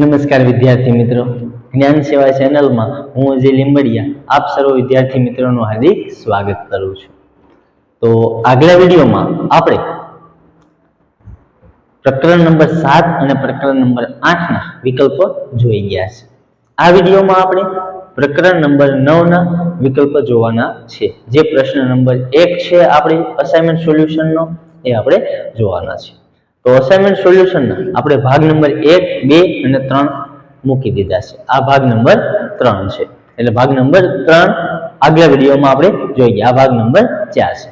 નમસ્કાર વિદ્યાર્થી મિત્રો. જ્ઞાન સેવા ચેનલમાં હું અજય લીંબડિયા. આપ સર્વ વિદ્યાર્થી મિત્રોનું હાર્દિક સ્વાગત કરું છું. તો આગલા વિડીયોમાં આપણે પ્રકરણ નંબર સાત અને પ્રકરણ નંબર આઠના વિકલ્પો જોઈ ગયા છે. આ વિડીયોમાં આપણે પ્રકરણ નંબર નવના વિકલ્પો જોવાના છે. જે પ્રશ્ન નંબર એક છે આપણી અસાઇનમેન્ટ સોલ્યુશનનો એ આપણે જોવાના છે. તો અસાઇનમેન્ટ સોલ્યુશનના આપણે ભાગ નંબર એક, બે અને ત્રણ મૂકી દીધા છે. આ ભાગ નંબર ત્રણ છે. એટલે ભાગ નંબર ત્રણ આગલા વિડીયોમાં આપણે જોઈ ગયા આ ભાગ નંબર ચાર છે.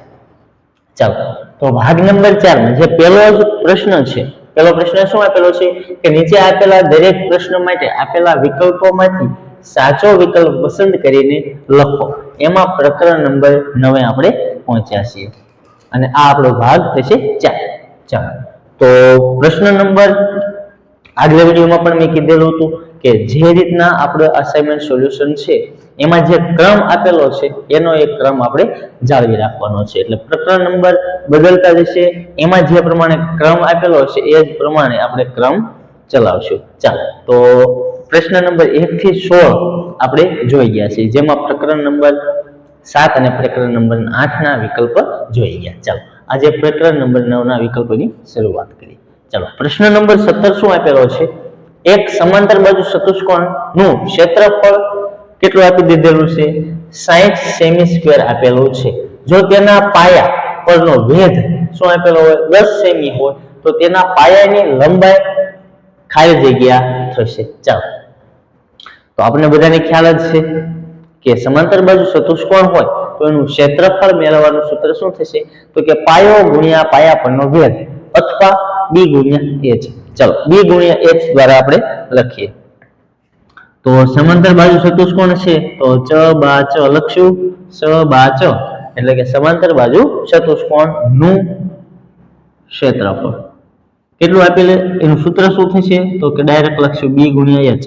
ચાલો. તો ભાગ નંબર ચારમાં જે પહેલો જ પ્રશ્ન છે, પહેલો પ્રશ્ન શું આપેલો છે? કે નીચે આપેલા દરેક પ્રશ્ન માટે આપેલા વિકલ્પોમાંથી સાચો વિકલ્પ પસંદ કરીને લખો. એમાં પ્રકરણ નંબર નવે આપણે પહોંચ્યા છીએ. અને આ આપણો ભાગ થશે ચાર. ચાલો. તો પ્રશ્ન નંબર આગલા વિડીયોમાં પણ મેં કીધેલું હતું કે જે રીતના આપણો અસાઇનમેન્ટ સોલ્યુશન છે, એમાં જે ક્રમ આપેલો છે, એનો એક ક્રમ આપણે જાળવી રાખવાનો છે. એટલે પ્રકરણ નંબર બદલતા જશે. એમાં જે પ્રમાણે ક્રમ આપેલો છે, એ જ પ્રમાણે આપણે ક્રમ ચલાવશું. ચાલો, તો પ્રશ્ન નંબર એક થી સોળ આપણે જોઈ ગયા છીએ. જેમાં પ્રકરણ નંબર સાત અને પ્રકરણ નંબર આઠના વિકલ્પ જોઈ ગયા. ચાલો આજે પ્રકરણ નંબર નવના વિકલ્પોની શરૂઆત કરીએ. ચાલો, પ્રશ્ન નંબર સત્તર શું આપેલો છે? એક સમાંતર બાજુ ચતુષ્કોણનું ક્ષેત્રફળ કેટલું આપી દીધેલું છે? સાહીઠ સેમી સ્ક્વેર આપેલું છે. જો તેના પાયા પરનો વેધ શું આપેલો હોય? દસ સેમી હોય, તો તેના પાયાની લંબાઈ ખાલી જગ્યા થશે. ચાલો, તો આપણે બધાને ખ્યાલ જ છે કે સમાંતર બાજુ ચતુષ્કોણ હોય, તો એનું ક્ષેત્રફળ મેળવવાનું સૂત્ર શું થશે? તો કે પાયો ગુણ્યા પાયા પરનો વેધ અથવા બી ગુણ્યા એચ ચલો બી ગુણ્યા એચ દ્વારા આપણે લખીએ. તો સમાંતર બાજુ ચતુષ્કોણ છે, તો ચ બા ચ લખશું. સ બા ચ, એટલે કે સમાંતર બાજુ ચતુષ્કોણનું ક્ષેત્રફળ. કેટલું આપેલું એનું સૂત્ર શું થશે? તો કે ડાયરેક્ટ લખશું બી ગુણ્યા એચ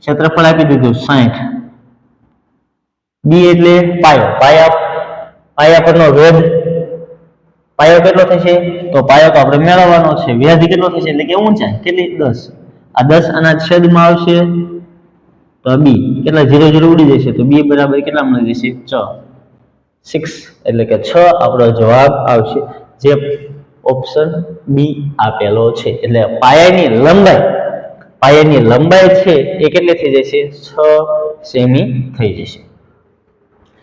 ક્ષેત્રફળ આપી દીધું સાઠ બી એટલે પાયો. પાયા પાયા પરનો વેધ પાયો કેટલો થશે? તો પાયો તો આપણે મેળવવાનો છે. વ્યાધ કેટલો થશે? એટલે કે ઊંચાઈ. કેટલી? દસ. આ દસ આના છેદમાં આવશે તો બી. કેટલા? જીરો જીરો ઉડી જશે. તો બી બરાબર કેટલા મળી જશે? છ. સિક્સ એટલે કે છ આપણો જવાબ આવશે. જે ઓપ્શન બી આપેલો છે. એટલે પાયાની લંબાઈ. પાયાની લંબાઈ છે એ કેટલી થઈ જશે? છ સેમી થઈ જશે.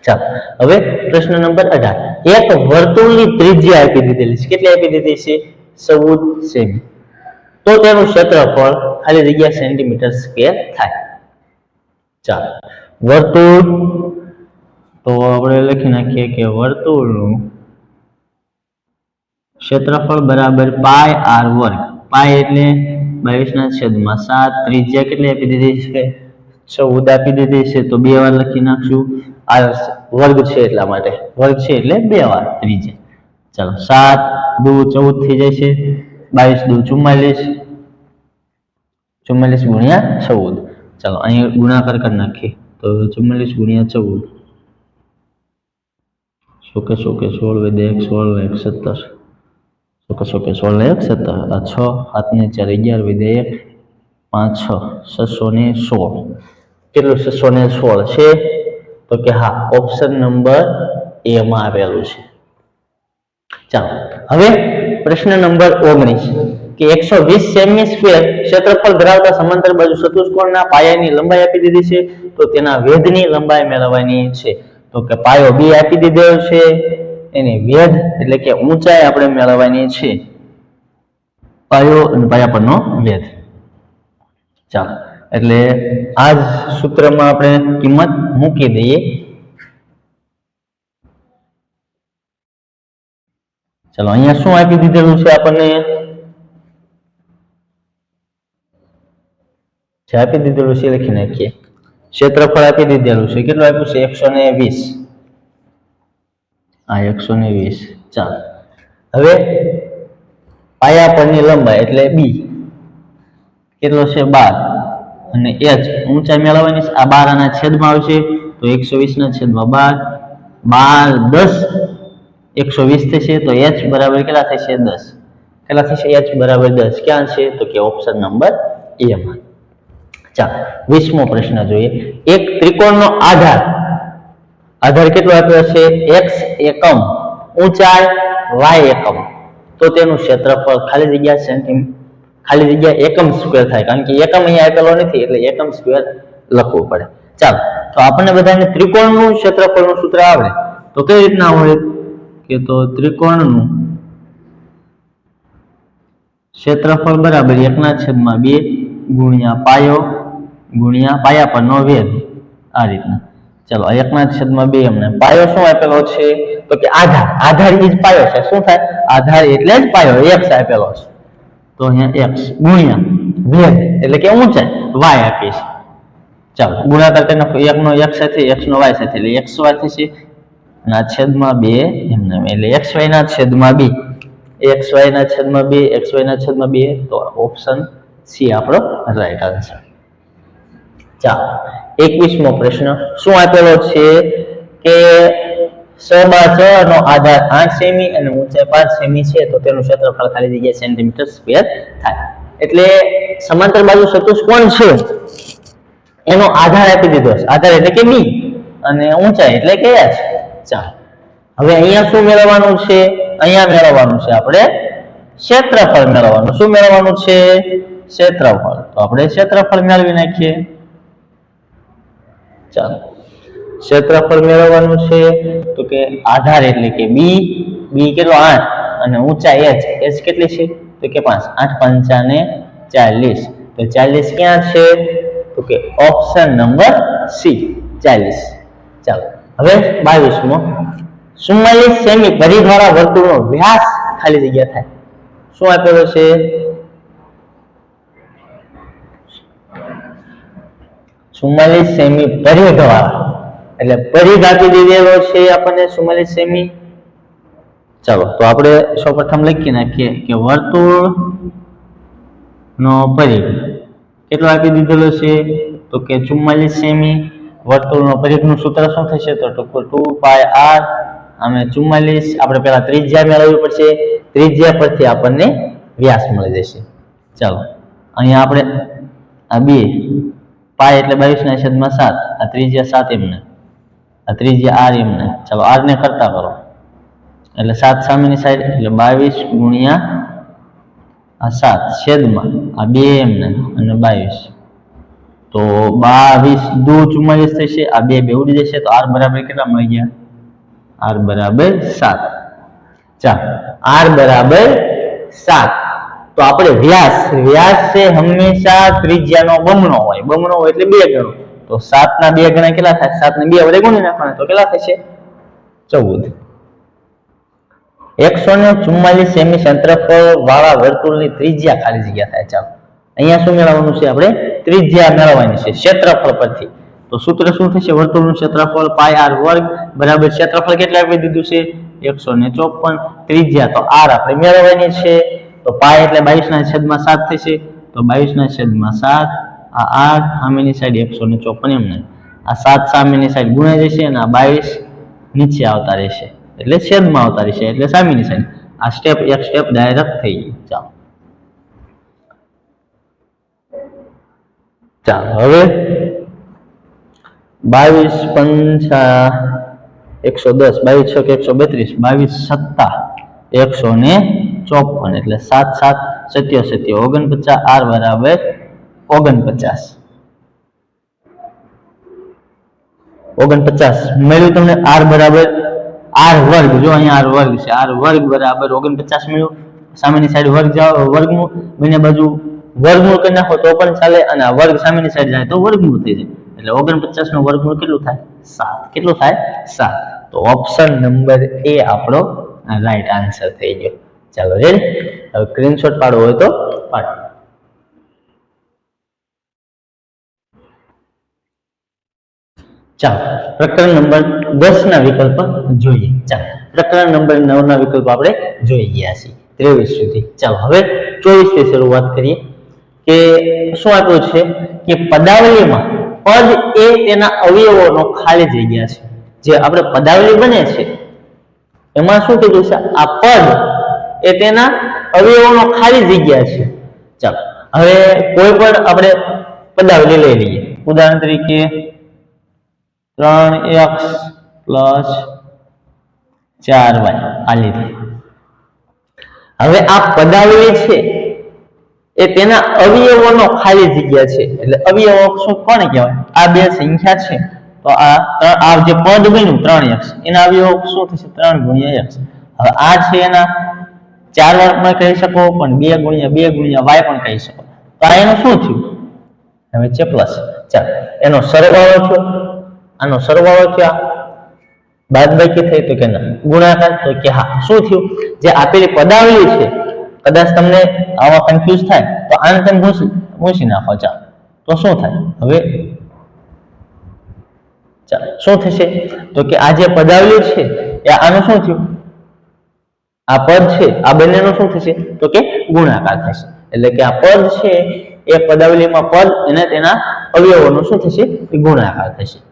ચાલો, હવે પ્રશ્ન નંબર અઢાર. એક વર્તુળની ત્રિજ્યા આપી દીધેલી છે. કેટલી આપી દીધી છે? ચૌદ સેમી. તો તેનું ક્ષેત્રફળ ખાલી જગ્યા સેન્ટીમીટર સ્ક્વેર થાય. ચાલો, વર્તુળ, તો આપણે લખી નાખીએ કે વર્તુળનું ક્ષેત્રફળ બરાબર પાય આર વર્ગ. પાય એટલે બાવીસ ના છેદમાં સાત. ત્રિજ્યા કેટલી આપી દીધી છે? ચૌદ આપી દીધી છે તો બે વાર લખી નાખશું આ વર્ગ છે એટલા માટે. વર્ગ છે એટલે બે વાર ત્રીજે. ચાલો, સાત દુ ચૌદ થઈ જાય છે. બાવીસ દુ ચુમ્માલીસ. ચુમ્માલીસ ગુણ્યા ચૌદ. ચાલો અહીં ગુણાકાર કરી નાખીએ. તો ચુમ્માલીસ ગુણ્યા ચૌદ. સોકે સોકે સોળ વેદ એક, સોળ એક, સત્તર. સોકે સોકે સોળ એક, સત્તર. આ છ હાથ ને ચાર, અગિયાર વેદ એક, પાંચ, છ, છસો ને સોળ. કેટલું છસો ને સોળ છે? તો કે હા ઓપ્શન નંબર એ આવેલું છે. ચાલો, હવે પ્રશ્ન નંબર ઓગણીસ કે એકસો વીસ સેમી સ્ક્વેર ક્ષેત્રફળ ધરાવતા સમાંતર બાજુ ચતુષ્કોણના પાયાની લંબાઈ આપી દીધી છે, તો તેના વેધની લંબાઈ મેળવવાની છે. તો કે પાયો બી આપી દીધેલો છે, એની વેધ એટલે કે ઊંચાઈ આપણે મેળવવાની છે. પાયો અને પાયા પરનો વેધ. ચાલો એટલે આ જ સૂત્રમાં આપણે કિંમત મૂકી દઈએ. ચલો, અહીંયા શું આપી દીધેલું છે આપણને? જે આપી દીધેલું છે એ લખી નાખીએ. ક્ષેત્રફળ આપી દીધેલું છે. કેટલું આપ્યું છે? એકસો ને વીસ. આ એકસો ને વીસ. ચાલો. હવે પાયા પરની લંબાઈ, એટલે બી. કેટલો છે? બાર. અને એચ ઊંચાઈ મેળવવાની આ બાર આના છેદમાં આવશે તો એકસો વીસના છેદમાં બાર. બાર, દસ, એકસો વીસ થશે તો એચ બરાબર કેટલા થશે? દસ. કેટલા થશે? એચ બરાબર દસ. ક્યાં છે? તો કે ઓપ્શન નંબર એમાં ચાલો, વીસમો પ્રશ્ન જોઈએ. એક ત્રિકોણનો આધાર. આધાર કેટલો આપ્યો છે એક્સ એકમ. ઊંચાઈ વાય એકમ. તો તેનું ક્ષેત્રફળ ખાલી જગ્યા સેન્ટીમ ખાલી જગ્યા એકમ સ્ક્વેર થાય. કારણ કે એકમ અહીંયા આપેલો નથી, એટલે એકમ સ્ક્વેર લખવું પડે. ચાલો, તો આપણને બધાને ત્રિકોણનું ક્ષેત્રફળનું સૂત્ર આવડે. તો કઈ રીતના હોય? કે તો ત્રિકોણનું ક્ષેત્રફળ બરાબર એકના છેદમાં બે ગુણ્યા પાયો ગુણ્યા પાયા પરનો વેધ આ રીતના. ચલો એકના છેદમાં બે એમને પાયો શું આપેલો છે? તો કે આધાર. આધાર એ જ પાયો છે. શું થાય? આધાર એટલે જ પાયો. એક્સ આપેલો છે. તો અહીંયા એક્સ ગુણ્યા વેગ એટલે કે ઊંચાઈ, વાય આપીશ. ચાલો, ગુણાકાર તેનો એકનો એક સાથે એક્સ નો વાય સાથે, એટલે એક્સ વાય થશે. ના છેદમાં બે એમને એટલે એક્સ વાય ના છેદમાં બે. એક્સ વાય ના છેદમાં બે, એક્સ વાય ના છેદમાં બે, તો ઓપ્શન સી આપણો રાઈટ આન્સર ચાલો, એકવીસમો પ્રશ્ન. શું આપેલો છે કે સબા છ, નો આધાર આઠ સેમી અને ઊંચાઈ પાંચ સેમી છે, તો તેનું ક્ષેત્રફળ ખાલી જગ્યા થાય. એટલે સમાંતર બાજુ ચતુષ્કોણ છે? એનો આધાર આપી દીધો છે. આધાર એટલે કે બી અને ઊંચાઈ એટલે કે એચ. ચાર હવે અહીંયા શું મેળવવાનું છે? અહીંયા મેળવવાનું છે આપણે ક્ષેત્રફળ મેળવવાનું. શું મેળવવાનું છે? ક્ષેત્રફળ. તો આપણે ક્ષેત્રફળ મેળવી નાખીએ. ચાલો. ક્ષેત્રફળ મેળવવાનું છે? તો કે આધાર એટલે કે બી. બી કેટલો? આઠ. અને ઊંચાઈ એચ. એચ કેટલી છે? તો કે પાંચ. આઠ પંચાને ચાલીસ. તો ચાલીસ ક્યાં છે? તો કે ઓપ્શન નંબર સી. ચાલીસ. ચાલો. હવે બાવીસમો. ચુમ્માલીસ સેમી પરિઘવાળા વર્તુળનો વ્યાસ ખાલી જગ્યા થાય. શું આપેલો છે? ચુમ્માલીસ સેમી પરિઘવાળા. એટલે પરિઘ આપી દીધેલો છે આપણને ચુમ્માલીસ સેમી? ચાલો, તો આપણે સૌપ્રથમ લખી નાખીએ કે વર્તુળ નો પરિઘ. કેટલો આપી દીધેલો છે? તો કે ચુમ્માલીસ સેમી. વર્તુળનો પરિઘનું સૂત્ર શું થશે? તો ટુ પાય આર અને ચુમ્માલીસ. આપણે પહેલા ત્રિજ્યા મેળવવી પડશે. ત્રિજ્યા પરથી આપણને વ્યાસ મળી જશે. ચાલો, અહીંયા આપણે આ બે, પાય એટલે બાવીસ ના છેદમાં સાત. આ ત્રિજ્યા સાત એમને. આ ત્રીજી આર એમને. ચાલો આરને કરતા કરો. એટલે સાત સામેની સાઈડ એટલે બાવીસ ગુણ્યા આ સાત, છેદમાં આ બે એમને અને બાવીસ. તો બાવીસ દુ ચુમ્માલીસ થશે, આ બે બે ઉડી જશે, તો આર બરાબર કેટલા મળી ગયા? આર બરાબર સાત. ચા આર બરાબર સાત. તો આપણે વ્યાસ વ્યાસ છે હંમેશા ત્રિજ્યાનો બમણો હોય. બમણો હોય એટલે બે ગણો. તો સાત ના બે ગણા કેટલા થાય? સાત ને બે વડે ગુણી નાખવાના. તો કેટલા થશે? ચૌદ. એકસો ને ચુમ્માલીસ સેમી ક્ષેત્રફળ વાળા વર્તુળની ત્રિજ્યા ખાલી જગ્યા થાય. ચાલો. અહીંયા શું મેળવવાનું છે આપણે? ત્રિજ્યા મેળવવાની છે ક્ષેત્રફળ પરથી. તો સૂત્ર શું થશે? વર્તુળનું ક્ષેત્રફળ પાય આર વર્ગ બરાબર ક્ષેત્રફળ કેટલા આપી દીધું છે? એકસો ને ચોપન. ત્રિજ્યા તો આર આપણે મેળવવાની છે. તો પાય એટલે બાવીસ ના છેદમાં સાત થશે. તો બાવીસ ના છેદમાં સાત. આ આઠ સામેની સાઈડ એકસો ને ચોપન એમને આ સાત સામેની સાઈડ ગુણાઈ જશે અને આ બાવીસ નીચે આવતા રહેશે. એટલે છેદમાં આવતા રહેશે, એટલે સામેની સાઈડ આ સ્ટેપ એક સ્ટેપ ડાયરેક્ટ થઈ ગયું. ચાલો. ચાલો, હવે બાવીસ પંચા એકસો દસ, બાવીસ છ એકસો બત્રીસ, બાવીસ સત્તા એકસો ને ચોપન, એટલે સાત સાત સત્યો સત્યો ઓગણપચાસ, આર બરાબર ઓગણપચાસ. ઓગણપચાસ. મળ્યું તમને આર બરાબર, આર વર્ગ. જો અહીંયા આર વર્ગ છે, આર વર્ગ બરાબર ઓગણપચાસ મળ્યું. સામેની સાઈડ વર્ગ જાઓ, વર્ગમૂળ. બંને બાજુ વર્ગમૂળ કરી નાખો તો પણ ચાલે અને આ વર્ગ સામેની સાઈડ જાય તો વર્ગમૂળ થઈ જાય. એટલે ઓગણપચાસનું વર્ગમૂળ કેટલું થાય? સાત. કેટલું થાય? સાત. તો ઓપ્શન નંબર એ આપણો રાઈટ આન્સર થઈ ગયો. ચાલો રેડી હવે સ્ક્રીનશોટ પાડવો હોય તો પાડો. ચાલો, પ્રકરણ નંબર દસ ના વિકલ્પ જોઈએ. ચાલો, પ્રકરણ નંબર નવ વિકલ્પ આપણે જોઈ ગયા છીએ, ત્રેવીસ સુધી. ચાલો, હવે ચોવીસથી શરૂઆત કરીએ કે શું આપ્યું છે કે પદાવલીમાં પદ એ તેના અવયવોનો ખાલી જગ્યા છે. જે આપણે પદાવલી બને છે, એમાં શું કીધું છે? આ પદ એ તેના અવયવોનો ખાલી જગ્યા છે. ચાલો, હવે કોઈ પણ આપણે પદાવલી લઈ લઈએ. ઉદાહરણ તરીકે ત્રણ એક્સ પ્લસ ચાર વાય. આ લીધી હવે આ પદાવલી છે એ તેના અવયવોનો ખાલી જગ્યા છે. એટલે અવયવો શું કોને કહેવાય? આ બે સંખ્યા છે. તો આ આ જે પદ બન્યું ત્રણ એક્સ, એના અવયવો શું થશે? ત્રણ ગુણ્યા એક્સ. હવે આ છે એના ચાર વાર પણ કહી શકો, પણ બે ગુણ્યા બે ગુણ્યા વાય પણ કહી શકો. તો આ એનું શું થયું? હવે છે પ્લસ. ચાલો, એનો સરવાળો થયો. આનો સરવાળો થયા બાદબાકી થઈ તો કે ના? ગુણાકાર તો કે હા. શું થયું? જે આપેલી પદાવલી છે, કદાચ તમને આવા કન્ફ્યુઝ થાય, તો આને તમે ભૂસી ભૂસી નાખો, ચાલો. તો શું થાય? હવે ચાલો, શું થશે? તો કે આ જે પદાવલી છે, એ આનું શું થયું? આ પદ છે, આ બંનેનું શું થશે? તો કે ગુણાકાર થશે. એટલે કે આ પદ છે, એ પદાવલીમાં પદ અને તેના અવયવોનું શું થશે? ગુણાકાર થશે.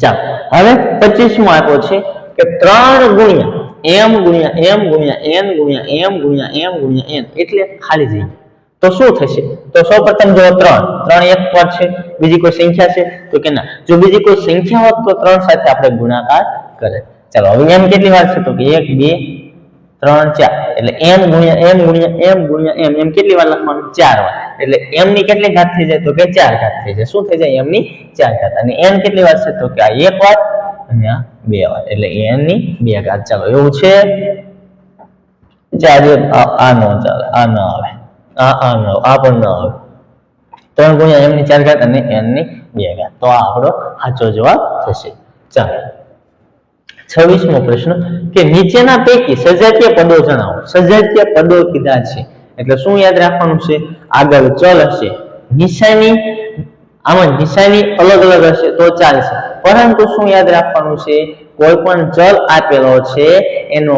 ચાલો હવે પચીસમો આપ્યો છે? કે ત્રણ ગુણ્યા એમ ગુણ્યા એમ ગુણ્યા એન ગુણ્યા એમ ગુણ્યા એમ ગુણ્યા એન એટલે ખાલી જઈ તો શું થશે? તો સૌ પ્રથમ જો ત્રણ. ત્રણ એક પદ છે. બીજી કોઈ સંખ્યા છે? તો કે ના. જો બીજી કોઈ સંખ્યા હોત તો ત્રણ સાથે આપણે ગુણાકાર કરે. ચાલો, હવે એમ કેટલી વાર છે તો કે એક, બે ત્રણ ચાર. એટલે એમ ગુણ્યા એમ ગુણ્યા એમ ગુણ્યા એમ. એમ કેટલી વાર લખવાનું? ચાર વાર. એટલે એમ ની કેટલી ઘાત થઈ જાય? તો કે ચાર ઘાત થઈ જાય. શું થઈ જાય? એમ ની ચાર ઘાત. અને એમ કેટલી વાર છે? તો કે આ એક વાર અને આ બે વાર. એટલે એમ ની બે ઘાત. ચાલો, એવું છે? ચાર આ નો ચાલે. આ ન આવે. આ આ ન આ પણ ન આવે. ત્રણ ગુણ્યા એમ ની ચાર ઘાત અને ની બે ઘાત. તો આ આપણો સાચો જવાબ થશે. ચાલો. છવ્વીસમો પ્રશ્ન કે નીચેના પૈકી સજાતીય પદો જણાવો. સજાતીય પદો કીધા છે. એટલે શું યાદ રાખવાનું છે? આગળ ચલ હશે. નિશાની, આમાં નિશાની અલગ અલગ હશે તો ચાલશે. પરંતુ શું યાદ રાખવાનું છે? કોઈ પણ ચલ આપેલો છે, એનો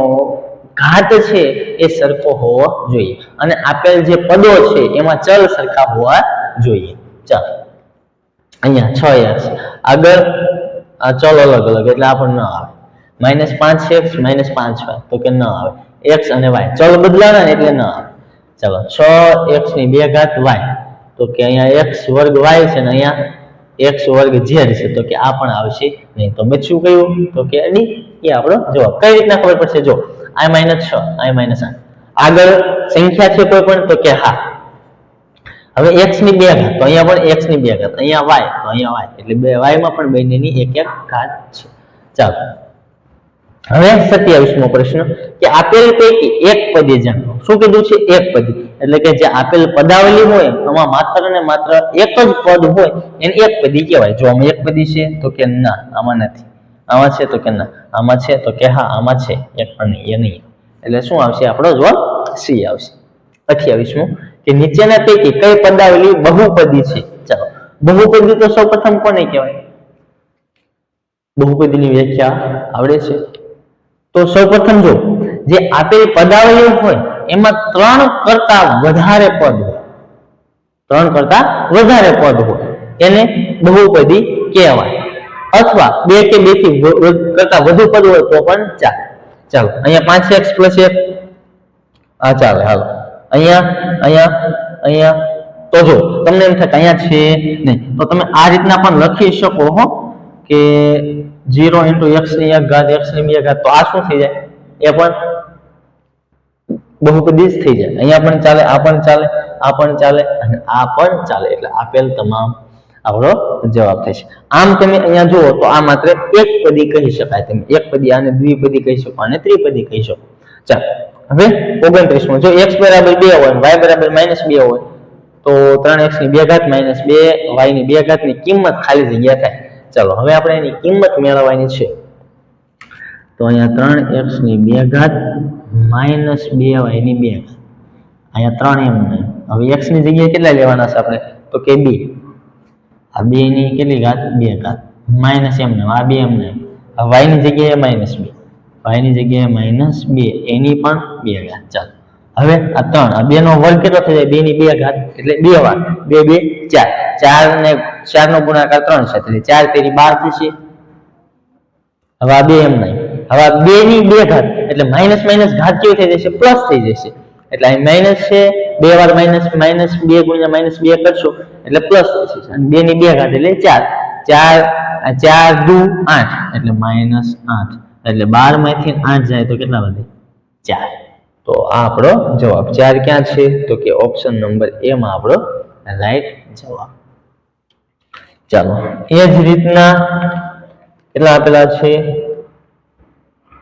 ઘાત છે એ સરખો હોવો જોઈએ. અને આપેલ જે પદો છે, એમાં ચલ સરખા હોવા જોઈએ. ચાલો. અહીંયા છ યાદ છે. આગળ, આ ચલ અલગ અલગ, એટલે આપણને ન આવે. માઇનસ પાંચ એક્સ માઇનસ પાંચ વાય તો કે ન આવે. એક્સ અને વાય. ચલ બદલાવે ને એટલે ન આવે. ચાલો, છ એક્સની બે ઘાત વાય. તો કે અહીંયા એક્સ વર્ગ વાય છે ને અહીંયા એક્સ વર્ગ ઝેડ છે, તો કે આ પણ આવશે નહીં. તો બચ્યું કયું તો કે ડી એ આપણો જવાબ. કઈ રીતના ખબર પડશે? જો આ માઇનસ છ આ માઇનસ આઠ. આગળ સંખ્યા છે કોઈ પણ? તો કે હા. હવે એક્સની બે ઘાત. તો અહીંયા પણ એક્સની બે ઘાત. અહીંયા વાય. તો અહીંયા વાય. એટલે બે વાયમાં પણ બંનેની એક એક ઘાત છે. ચાલો. હવે સત્યાવીસમો પ્રશ્ન કે આપેલ પૈકી એક પદે જાણો શું કીધું છે? એક પદ. એટલે કે જે આપેલ પદાવલી હોય એમાં માત્ર ને માત્ર એક જ પદ હોય, એને એક પદી કહેવાય. જો આમાં એક પદી છે, તો કે ના, આમાં નથી. આમાં છે તો કે ના. આમાં છે તો કે હા, આમાં છે. એક પણ એ નહીં. એટલે શું આવશે? આપણો જવાબ સી આવશે. અઠ્યાવીસમો કે નીચેના પૈકી કઈ પદાવલી બહુપદી છે? ચાલો. બહુપદી તો સૌપ્રથમ કોને કહેવાય? બહુપદીની વ્યાખ્યા આવડે છે. તો સૌપ્રથમ જો, જે આપેલ પદાવલી હોય, એમાં ત્રણ કરતા વધારે પદ હોય. ત્રણ કરતા વધારે પદ હોય. એને બહુપદી કહેવાય. અથવા બે કે બેથી કરતા વધુ પદ હોય તો પણ ચાલે. ચાલો, અહીંયા પાંચ એક્સ પ્લસ એક. આ ચાલે, હાલો. અહીંયા અહીંયા અહીંયા. તો જો, તમને એમ થાય અહીંયા છે નહીં. તો તમે આ રીતના પણ લખી શકો હો. કે જીરો ઇન્ટુ એક્સની એક ઘાત એક્સની બે ઘાત, તો આ શું થઈ જાય? એ પણ બહુપદી થઈ જાય. અહીંયા પણ ચાલે, આ પણ ચાલે, આ પણ ચાલે અને આ પણ ચાલે. એટલે આપેલ તમામ આપણો જવાબ થશે. આમ તમે અહીંયા જુઓ તો આ માત્ર એક પદી કહી શકાય. તમે એક પદી આને દ્વિપદી કહી શકો અને ત્રિપદી કહી શકો. ચાલો, હવે ઓગણત્રીસમાં. જો એક્સ બરાબર બે હોય વાય બરાબર માઇનસ બે હોય, તો ત્રણ એક્સની બે ઘાત માઇનસ બે વાયની બે ઘાતની કિંમત ખાલી જગ્યા થાય. ચાલો, હવે આપણે એની કિંમત મેળવવાની છે. તો અહીંયા ત્રણ એક્સની બે ઘાત માઇનસ બે વાયની બે ઘાત. અહીંયા ત્રણ એમ હવે એક્સની જગ્યાએ કેટલા લેવાના છે આપણે? તો કે બી. આ બે ની કેટલી ઘાત? બે ઘાત. માઇનસ એમ આ બે એમ નહીં. વાયની જગ્યાએ માઇનસ બે. વાયની જગ્યાએ માઇનસ બે. એની પણ બે ઘાત. ચાલો. હવે આ ત્રણ, આ બે નો વર્ગ કેટલો થઈ જાય? બે ની બે ઘાત, એટલે બે વાર. બે બે, ચાર. ચાર ને ચાર નો ગુણાકાર ત્રણ છે, એટલે ચાર તેરી બાર થશે. હવે આ બે એમ નહીં. હવે આ બે ની બે ઘાત, એટલે માઇનસ માઇનસ ઘાત કેવી થઈ જશે? પ્લસ થઈ જશે. એટલે અહીં માઇનસ છે, બે વાર માઇનસ માઇનસ બે ગુણ્યા માઇનસ બે કરશો, એટલે પ્લસ થશે અને બે ની બે ઘાત, એટલે ચાર. ચાર ચાર દુ આઠ, એટલે માઇનસ આઠ. એટલે બારમાંથી આઠ જાય તો કેટલા વધે? ચાર. તો આ આપણો જવાબ ચાર ક્યાં છે? તો કે ઓપ્શન નંબર એ માં આપણો રાઈટ જવાબ. ચાલો, એ જ રીતના કેટલા આપેલા છે?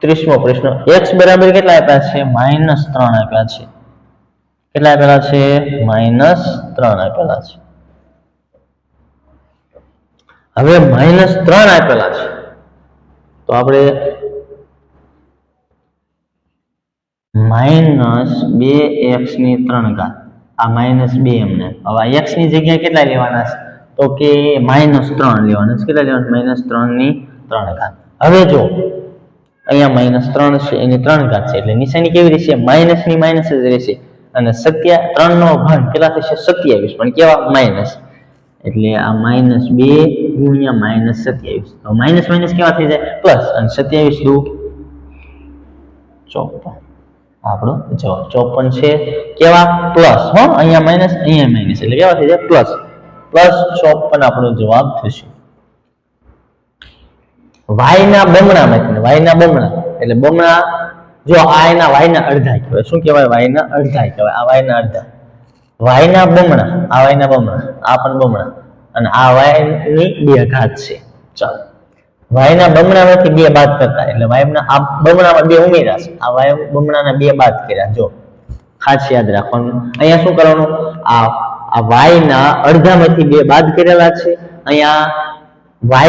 ત્રીસમો પ્રશ્ન એક્સ બરાબર કેટલા આપ્યા છે? માઇનસ ત્રણ આપ્યા છે. કેટલા આપેલા છે? માઇનસ ત્રણ આપેલા છે. હવે માઇનસ ત્રણ આપેલા છે. તો આપણે માઇનસ બે એક્સની ત્રણ ઘાત. આ માઇનસ બે એમને. હવે એક્સની જગ્યાએ કેટલા લેવાના છે? તો કે માઇનસ ત્રણ લેવાના છે. કેટલા લેવાના માઇનસ ત્રણની ત્રણ ઘાત. હવે જો, અહીંયા માઇનસ ત્રણ છે, એની ત્રણ ઘાત છે. એટલે નિશાની કેવી રહેશે? માઇનસની માઇનસ જ રહેશે. અને સત્યા ત્રણ નો ઘન કેટલા થશે? સત્યાવીસ. પણ કેવા? માઇનસ એટલે આ માઇનસ બે ગુણ્યા માઇનસ સત્યાવીસ. તો માઇનસ માઇનસ કેવા થઈ જાય? પ્લસ. અને સત્યાવીસ દુ ચોપન. આપણો જવાબ. ચોપન છે, કેવા? પ્લસ. હો, અહીંયા માઇનસ અહીંયા માઇનસ એટલે કેવા થઈ જાય? પ્લસ. પ્લસ ચોપન આપણો જવાબ થશે. y ના માં y ના બમણા. એટલે બમણા, જો આ એના વાય ના અડધા કહેવાય. શું કહેવાય? y ના અડધા કહેવાય. આ વાય ના અડધા. વાયના બમણા. આ વાયના બમણા. આ પણ બમણા. અને આ વાયની બે ઘાત છે. ચાલો. Y ના બમણામાંથી બે બાદ કરતા એટલે y ના આ બમણામાં બે ઉમેરા છે. આ y બમણાના બે બાદ કર્યા. જો, ખાસ યાદ રાખવાનું. અહીંયા શું કરવાનું? આ આ y ના અડધામાંથી બે બાદ કરેલા છે. અહીંયા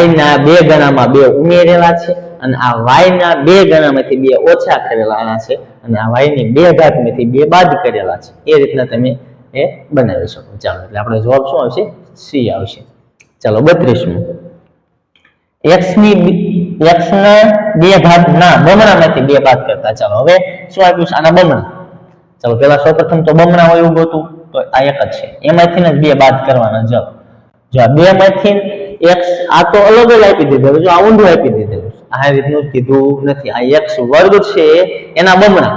y ના બે ગણામાં બે ઉમેરેલા છે અને આ y ના બે ગણામાંથી બે ઓછા કરેલા છે અને આ y ની બે ઘાતમાંથી બે બાદ કરેલા છે. એ રીતના તમે એ બનાવી શકો. ચાલો, એટલે આપણો જવાબ શું આવશે? સી આવશે. ચાલો, બત્રીસમું. X ની x ના બે ભાગ ના, બમણામાંથી બે ભાગ કરતા ચાલો. હવે શું આપ્યું છે? આના બમણા. ચાલો પેલા સૌપ્રથમ તો બમણા હોય એવું ગોતું તો આ એક જ છે. એમાંથી જ બે બાદ કરવાના જો જો આ બે માંથી x, આ તો અલગ જ આપી દીધેલું જો આ ઊંધું આપી દીધેલું આ રીતનું કીધું નથી. આ x વર્ગ છે, એના બમણા.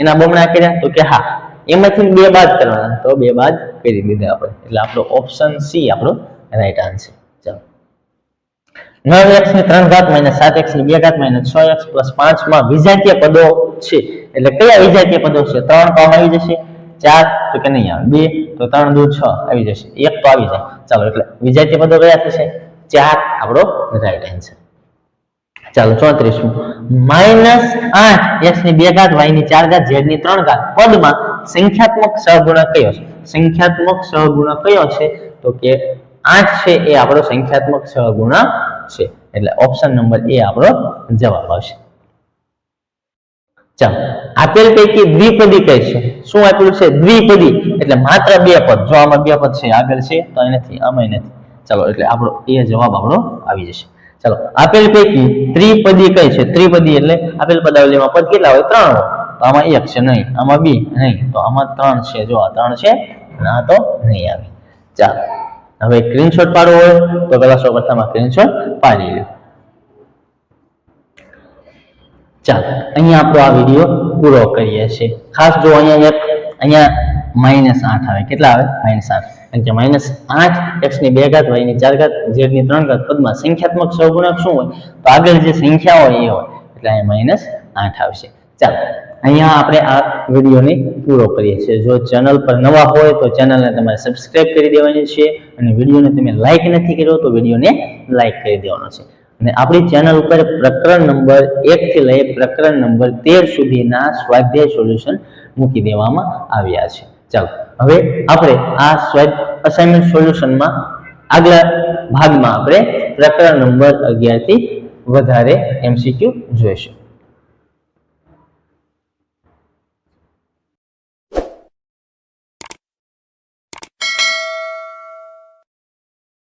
એના બમણા કર્યા, તો કે હા. એમાંથી બે બાદ કરવાના, તો બે બાદ કરી દીધા આપણે. એટલે આપણો ઓપ્શન સી આપણો રાઈટ આન્સર નવ એક્સની ત્રણ ઘાત માઇનસ સાત એક્સની બે ઘાત માઇનસ છ એક્સ પ્લસ પાંચમાં વિજાતીય પદો છે. એટલે કયા વિજાતીય પદો છે? ત્રણ તો આવી જશે. ચાર તો કે નહીં આવે? બે તો ત્રણ દૂર છ આવી જશે. એક તો આવી જાય. ચાલો, એટલે વિજાતીય પદો કયા થશે? ચાર, આપણો રાઈટ આન્સર ચાલો, ચોત્રીસમું. માઇનસ આઠ એક્સની બે ઘાત વાયની ચાર ઘાત ઝેડની ત્રણ ઘાત. પદમાં સંખ્યાત્મક સહગુણક કયો છે? સંખ્યાત્મક સહગુણક કયો છે? તો કે આઠ છે એ આપણો સંખ્યાત્મક સહગુણક છે. એટલે ઓપ્શન નંબર એ આપણો જવાબ આવશે. ચાલો, આપેલ પૈકી દ્વિપદી કઈ છે શું આપેલું છે? દ્વિપદી. એટલે માત્ર બે પદ. જો આમાં બે પદ છે, આગળ છે, તો નથી આમાં નથી ચાલો, એટલે આપણો એ જવાબ આપણો આવી જશે. ચાલો, આપેલ પૈકી ત્રિપદી કઈ છે? ત્રિપદી એટલે આપેલ પદાવલીમાં પદ કેટલા હોય? ત્રણ તો આમાં એક છે નહીં. આમાં બી નહીં. તો આમાં ત્રણ છે. જો આ ત્રણ છે, ના તો નહીં આવે. ચાલો હવે સ્ક્રીનશોટ પાડવો હોય તો પેલા સૌ પ્રથમ સ્ક્રીનશોટ પાડી લો ચાલો, અહીંયા આપણો આ વીડિયો પૂરો કરીએ છીએ. ખાસ જો અહીંયા એક, અહીંયા માઇનસ આઠ આવે. કેટલા આવે? માઇનસ આઠ. કારણ કે માઇનસ આઠ એક્સની બે ઘાત વાયની ચાર ઘાત ઝેડ ત્રણ ઘાત પદમાં સંખ્યાત્મક સહગુણક શું હોય? તો આગળ જે સંખ્યા હોય એ હોય. એટલે અહીંયા માઇનસ આઠ આવશે. ચાલો અહીંયા આપણે આ વિડીયોને પૂરો કરીએ છીએ. જો ચેનલ પર નવા હોય તો ચેનલને તમારે સબસ્ક્રાઇબ કરી દેવાની છે અને વિડીયોને તમે લાઈક નથી કર્યો તો વિડીયોને લાઈક કરી દેવાનો છે. અને આપણી ચેનલ ઉપર પ્રકરણ નંબર એકથી લઈ પ્રકરણ નંબર તેર સુધીના સ્વાધ્યાય સોલ્યુશન મૂકી દેવામાં આવ્યા છે. ચાલો, હવે આપણે આ અસાઇનમેન્ટ સોલ્યુશનમાં આગલા ભાગમાં આપણે પ્રકરણ નંબર અગિયારથી વધારે એમસીક્યુ જોઈશું.